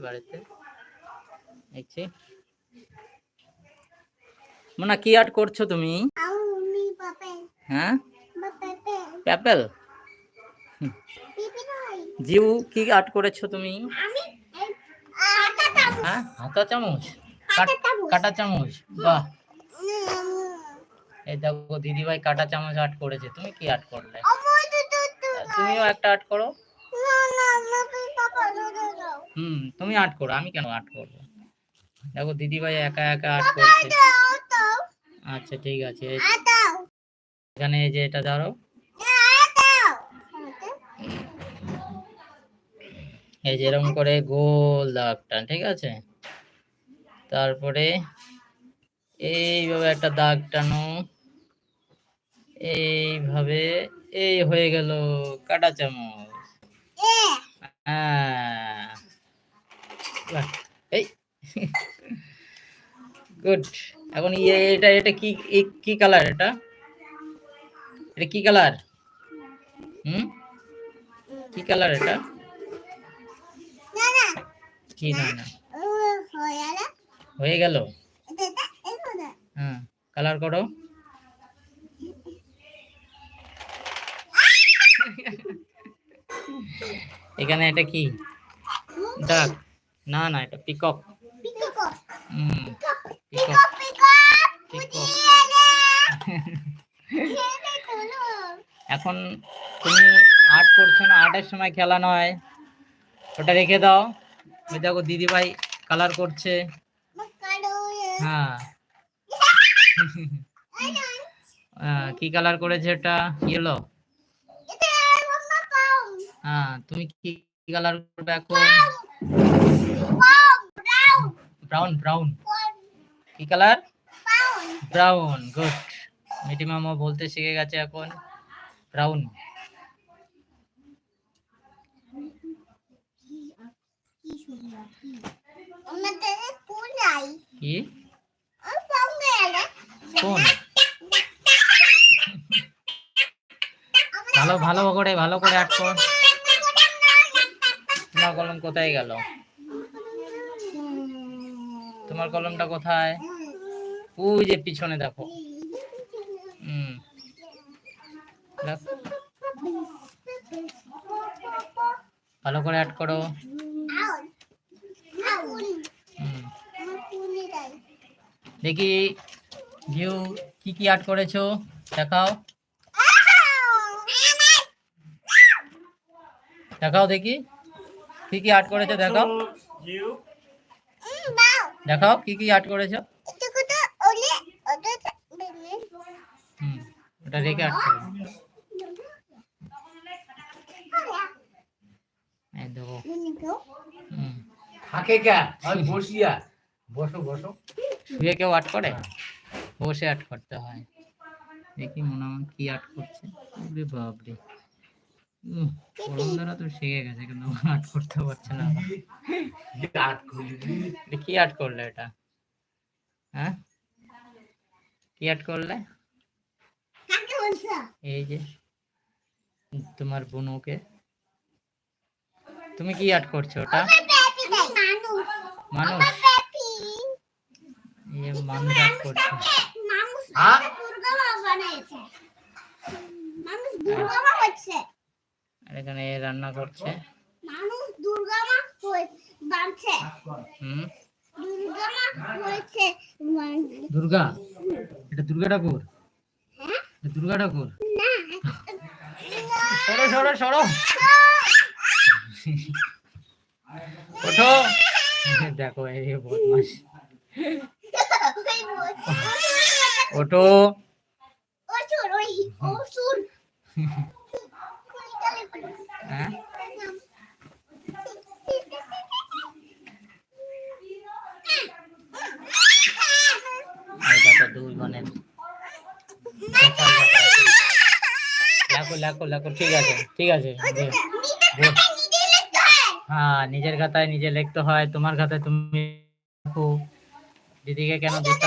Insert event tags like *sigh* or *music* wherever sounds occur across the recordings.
বাড়িতে। দেখছি। মোনা কি আর্ট করছ তুমি? হ্যাঁ? পিপি জিউ কি আর্ট করেছ তুমি? হ্যাঁ? হাতা চামচ? কাট- চামচ। বাহ। এই দেখো দিদিভাই কাটা চামচ আর্ট করেছে। তুমি কি আর্ট করলে? তুমিও একটা আর্ট করো। হুম তুমি আর্ট করো আমি কেন আর্ট করব? দেখো দিদিভাই একা একা আর্ট করছে। আচ্ছা ঠিক আছে। এখানে এই যে এটা ধরো। এই যে এরকম করে গোল দাগটা ঠিক আছে? তারপরে এইভাবে একটা দাগ টানো। এইভাবে এই হয়ে গেল কাটা চামচ। হ্যাঁ বাহ, এই গুড এখন ইয়ে এটা এটা কি কি কালার এটা? এটা কি কালার হুম? কি কালার এটা? কি না না। হয়ে গেল। হ্যাঁ কালার করো। এখানে এটা কি? ডাক না না এটা পিকক পিকো হুম পিকো পিকক পিকো পিকক খেলে খোলো *laughs* এখন তুমি আর্ট করছ না আর্টের সময় খেলা নয়। ওটা রেখে দাও। ওই দেখো দিদিভাই কালার করছে। হ্যাঁ। *laughs* কি কালার করেছে এটা? ইয়েলো হ্যাঁ তুমি কি কালার করবে এখন? ব্রাউন ব্রাউন কি কালার ব্রাউন গুড মিটি মামা বলতে শিখে গেছে এখন। ব্রাউন কি? কোন ভালো ভালো করে ভালো করে আট কর তোমার কলম কোথায় গেল? তোমার কলমটা কোথায়? ওই যে পিছনে দেখো। ভালো করে অ্যাড করো। দেখি, ভিউ, কি কি অ্যাড করেছ? দেখাও। দেখাও দেখি। কি কি আর্ট করেছ? দেখাও। দেখাও কি কি আর্ট করেছ? ওটা রেখে আর্ট করো। হুম। থাকে কে? বসিয়া বসো বসো শুয়ে কেউ আর্ট করে? বসে আর্ট করতে হয়। দেখি মনে হয় কি আর্ট করছে। ওরে তো শিখে গেছে কিন্তু আর্ট করতে পারছে না। আট খুলি এটা কি আর্ট করলে এটা? হ্যাঁ? কি আর্ট করলে? এই যে তোমার বুনুকে। তুমি কি আর্ট করছ ওটা? মানুষ। এই মানুষ আর্ট করছে? মানুষ দুর্গা মা হচ্ছে। আর এখানে এ রান্না করছে। মানুষ দুর্গা মা বানছে হুম? দুর্গা মা হয়েছে দুর্গা? এটা দুর্গা ঠাকুর? হ্যাঁ? দুর্গা ঠাকুর? না সরো সরো সরো। ওঠো। দেখো এই বদমাস ওঠো। অসুর ওই অসুর। হ্যাঁ ঠিক আছে ঠিক আছে হ্যাঁ নিজের খাতায় নিজে লিখতে হয়, তোমার খাতায় তুমি দিদিকে কেন করছ?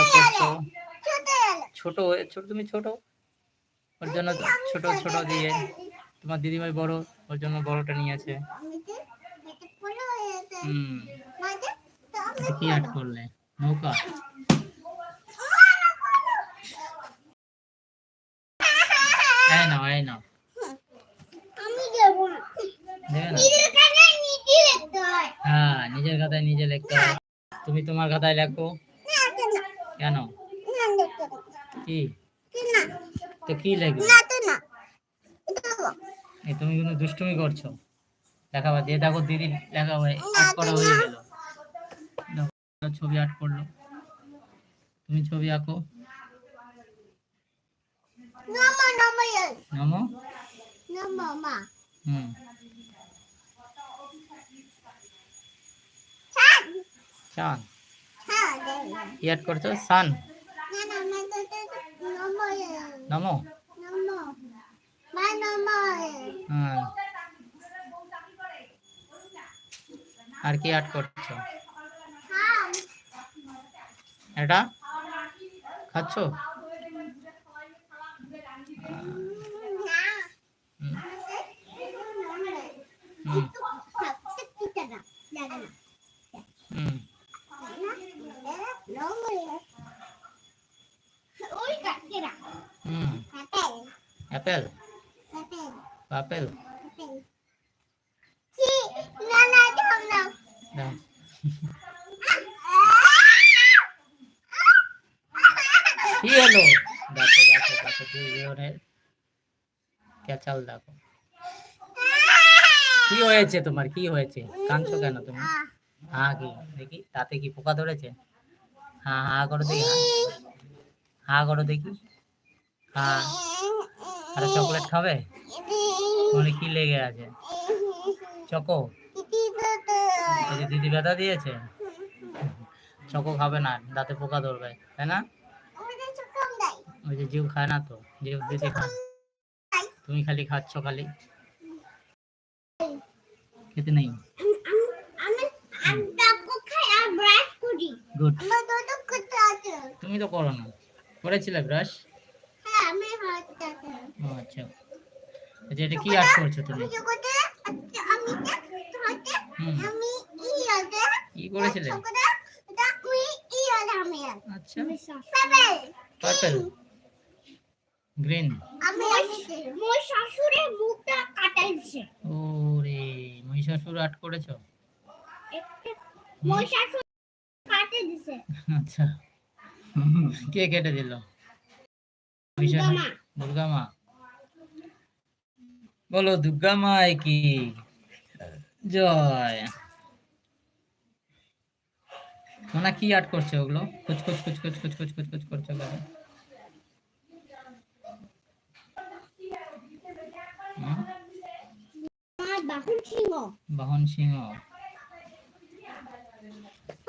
ছোট ছোট, তুমি ছোট? ওর জন্য ছোট ছোট দিয়ে। তোমার দিদিভাই বড়। ওর জন্য বড়টা নিয়েছে। হুম। কি আর্ট করলে? নৌকা? এই নাও এই নাও। নিজের কাছে নিজে লিখতে হয় হ্যাঁ নিজের খাতায় নিজে লিখতে হয় তুমি তোমার খাতায় লেখো। কেন। কি? তো কি লিখবে? না তো না। এই তুমি কোনো দুষ্টুমি করছ। দেখাবো দিয়ে দেখো দিদি দেখাবা আট করা হয়ে গেল। ছবি আট করল। তুমি ছবি আঁকো। নমো হুম। নমো? নমো। আর কি আর্ট করছ? হ্যাঁ। এটা? খাচ্ছ না হুম, হুম হুম, ঠিক আছে লাগে না হুম, ওই কাটকে রাখ হুম কাটেল অ্যাপেল কাটেল আপেল কাটেল ছি না না দাও না দাও কি হলো? দেখো দেখো দেখো দুজনের ক্যাচাল দেখো। কি হয়েছে তোমার? কি হয়েছে? কাঁদছো কেন তুমি? হ্যাঁ কি? দেখি, তাতে কি পোকা ধরেছে? হ্যাঁ হ্যাঁ করো দেখি হ্যাঁ করো দেখি। হ্যাঁ আরে চকলেট খাবে? মানে কি লেগে আছে? চকো? দিদি ব্যথা দিয়েছে? চকো খাবে না, দাঁতে পোকা ধরবে, তাই না? ওই যে জিউ খায় না তো যে উদ্দেশ্যে খায়। তুমি খালি খাচ্ছ খালি। খেতে নেই? তুমি তো করো না। করেছিলে ব্রাশ আচ্ছা। আচ্ছা এটা কি আর্ট করছ তুমি? কি করেছিলে? আচ্ছা। পার্পেল গ্রিন ওরে মহিষাসুর করেছ কাটে দিছে আচ্ছা কে কেটে দিল দুর্গা মা। দুর্গা মা বলো দুর্গা মায় কি জয় মোনা কি আর্ট করছে ওগুলো কুচ কুচ কুচ কুচ কুচ কুচ কুচ কুচ করছে ওগুলো বাহন সিংহ। বাহন সিংহ।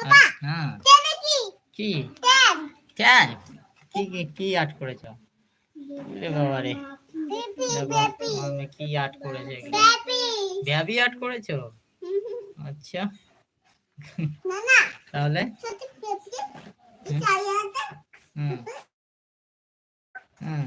আচ্ছা। হ্যাঁ। কি? চার কি কি কি আর্ট করেছ? রে বাবা রে আমি কি আর্ট করেছে ভ্যাবি আর্ট করেছ? আচ্ছা। তাহলে? হুম। হুম।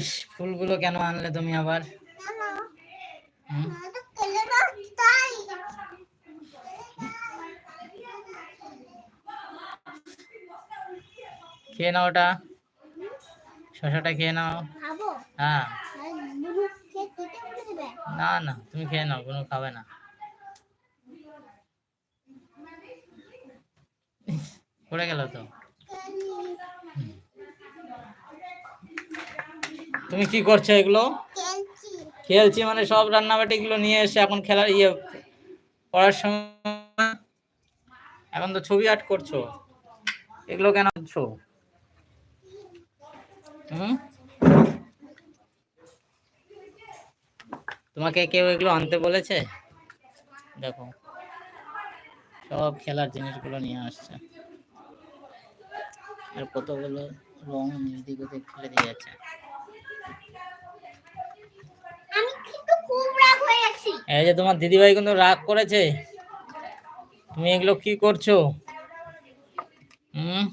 ইস ফুলগুলো কেন আনলে তুমি আবার? খেয়ে নাও ওটা। শশাটা খেয়ে নাও। হ্যাঁ। না না তুমি খেয়ে নাও কোনো খাবে না। পড়ে গেল তো? তুমি কি করছ এগুলো? খেলছি। মানে সব রান্নাবাটি গুলো নিয়ে এসে এখন খেলার ইয়ে পড়ার সময়। এখন তো ছবি আর্ট করছ। এগুলো কেন করছ হুম? তোমাকে কেউ এগুলো আনতে বলেছে? দেখো। সব খেলার জিনিসগুলো নিয়ে আসছে। আর কতগুলো রং ওদিক ফেলে দিয়ে যাচ্ছে এই যে তোমার দিদিভাই কিন্তু রাগ করেছে। তুমি এগুলো কি করছ? হুম?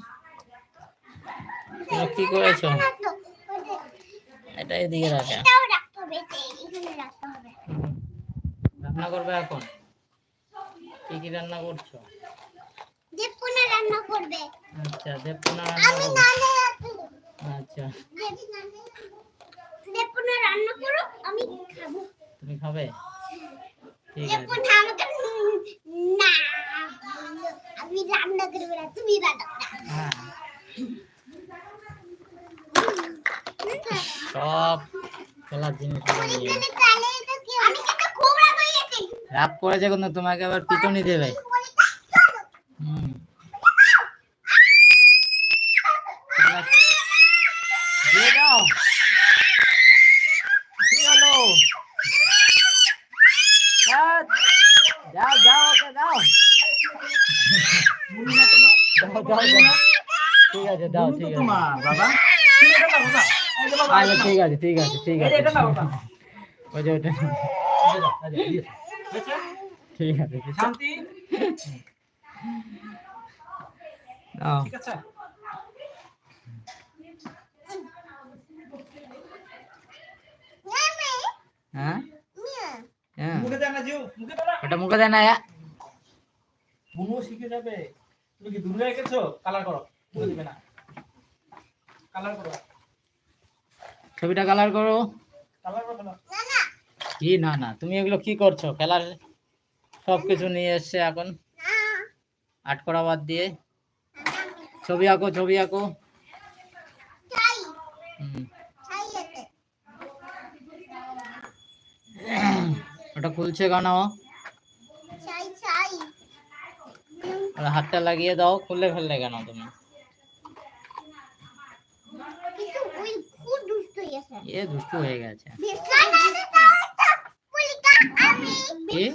কি করেছ? এটা এদিকে রাখা। রান্না করবে এখন? কি কি রান্না করছ? দেবপুনা রান্না করবে। আচ্ছা দেবপুনা রান্না আচ্ছা। দেবপুনা রান্না করো আমি খাব। তুমি খাবে? ঠিক আছে। দেবপুনা আমাকে না আমি রান্না করব না তুমি রান্না করো হ্যাঁ। সব খেলার জিনিস নিয়ে আমি কিন্তু খুব রাগ হয়ে গেছি রাগ করেছে কিন্তু তোমাকে আবার পিটুনি দেবে হুম ঠিক আছে। দিয়ে দাও কি হলো ধ্যাৎ, দাও দাও ওকে দাও দাও, দাও, দাও। ঠিক আছে দাও ঠিক আছে। আচ্ছা ঠিক আছে ঠিক আছে ঠিক আছে। ওই যে ওটা? ঠিক আছে শান্তি? দাও। ঠিক আছে? হ্যাঁ? হ্যাঁ। মুখে দেয় না জিউ মুখে দাও না। ওটা মুখে দেয় না বুনু শিখে যাবে। তুমি কি দুর্গা এঁকেছো? কালার করো। মুখে দিবে না। কালার করো। ছবিটা কালার করো। কালার করো না। কি না না তুমি এগুলো কি করছ? খেলার সব কিছু নিয়ে এসছে এখন। আট করা বাদ দিয়ে। ছবি আঁকো ছবি আঁকো। ওটা খুলছে কেন ওটা হাতটা লাগিয়ে দাও খুলে ফেললে কেন তুমি? এ দুষ্টু হয়ে গেছে। হয়ে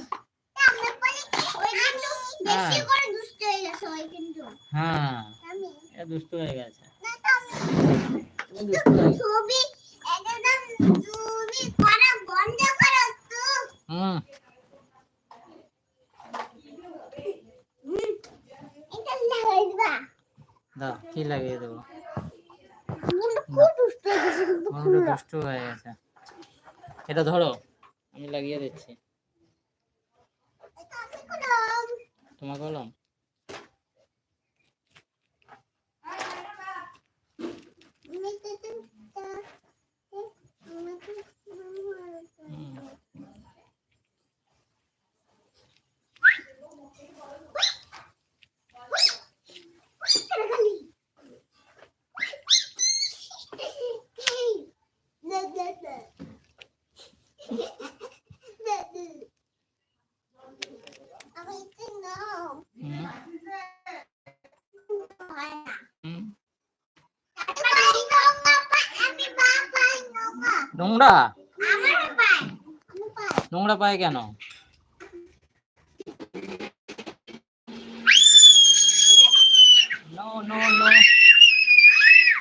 হ্যাঁ হয়ে দুষ্টু হয়ে গেছে। ছবি একদম ছবি করা বন্ধ করো তো হুম হুম, এটা লাগাইবা দাও কি লাগিয়ে দেবো? দুষ্ট হয়ে গেছে এটা ধরো আমি লাগিয়ে দিচ্ছি। তোমার কলম হুম। হুম, হুম। আমি বাবা নোংরা? নোংরা পায় কেন?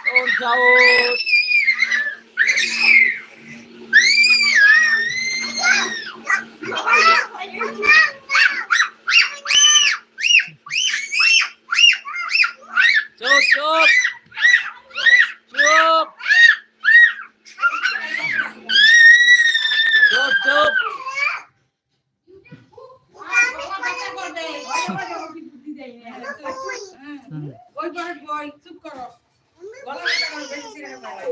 Don't shout. চুপ চুপ চুপ চুপ চুপ হুম। ওই পরে বই চুপ করো। গলা বেশি সিগারেট খাবে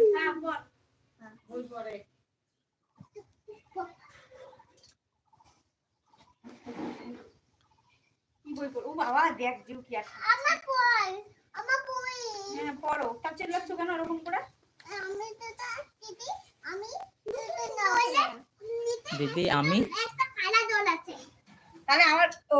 হ্যাঁ ওই পরে বই পড়ো? ও বাবা দেখ জিউ কি আছে। আমার কই আমার কই হ্যাঁ পড়ো। তা চেল্লাচ্ছ কেন ওরকম করে? আমি তো দিদি আমি দিদি আমি একটা কালা জল আছে। তাহলে আমার ও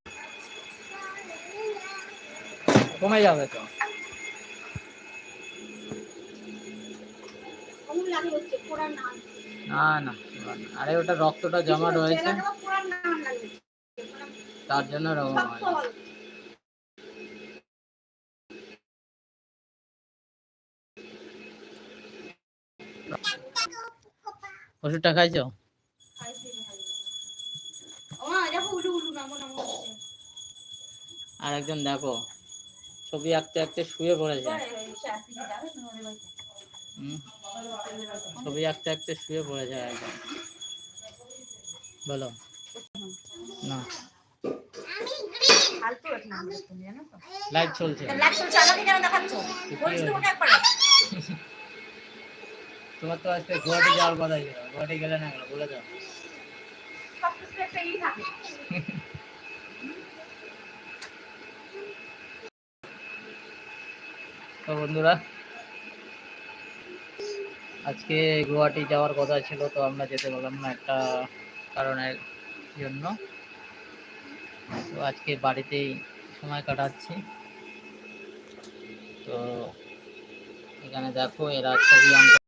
কমে যাবে তো। না না আরে ওটা রক্তটা জমা রয়েছে। তার জন্য ওরকম হয়। ওষুধটা খাইছো? আর একজন দেখো। ছবি আঁকতে আঁকতে শুয়ে পড়েছে হুম। ছবি আঁকতে আঁকতে শুয়ে পড়েছে একজন বলো। না। লাইভ চলছে। তোমার তো আজকে গুয়াহাটি যাওয়ার কথা ছিল। গুয়াহাটি গেলে না? বলে দাও সব কিছু একটা ই থাকে তো বন্ধুরা আজকে গুয়াহাটি যাওয়ার কথা ছিল তো আমরা যেতে পারলাম না একটা কারণের জন্য। তো আজকে বাড়িতেই সময় কাটাচ্ছি। তো এখানে দেখো এরা ছবি আঁকা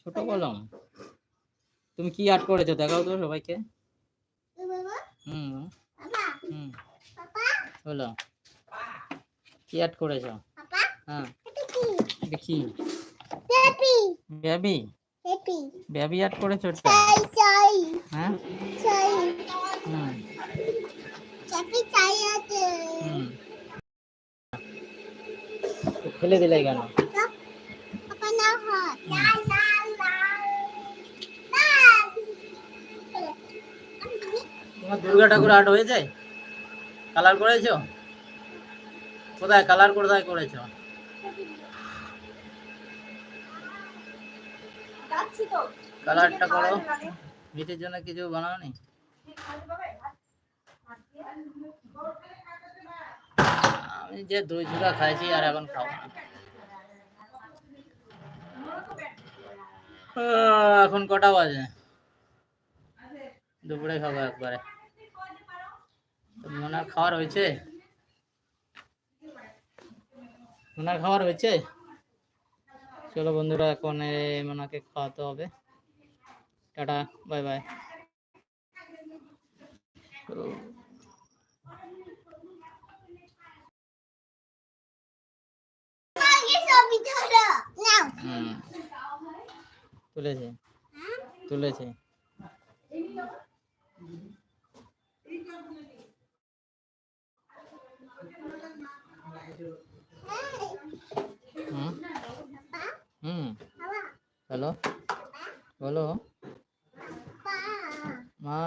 ছোট কলম? তুমি কি আর্ট করেছ? দেখাও তো সবাইকে। হুম বলো কি আর্ট করেছ? হ্যাঁ। দেখি। বেবি? বেবি আর্ট করেছ হ্যাঁ? ফেলে দিলে কেন? দুর্গা ঠাকুর আর্ট হয়েছে? কালার করেছ? কোথায় কালার কোথায় করেছ? কালারটা করো। মিটের জন্য কিছু বানাও নি? আমি যে দই চূড়া খাইছি আর এখন খাব না। এখন কটা বাজে? দুপুরে খাব একবারে। মোনার খাওয়ার হয়েছে? মোনার খাওয়ার হয়েছে? চলো বন্ধুরা, এখন মোনাকে খাওয়াতে হবে। Tata, bye bye. তুলেছে। তুলেছে। হুম হুম হ্যালো বলো মা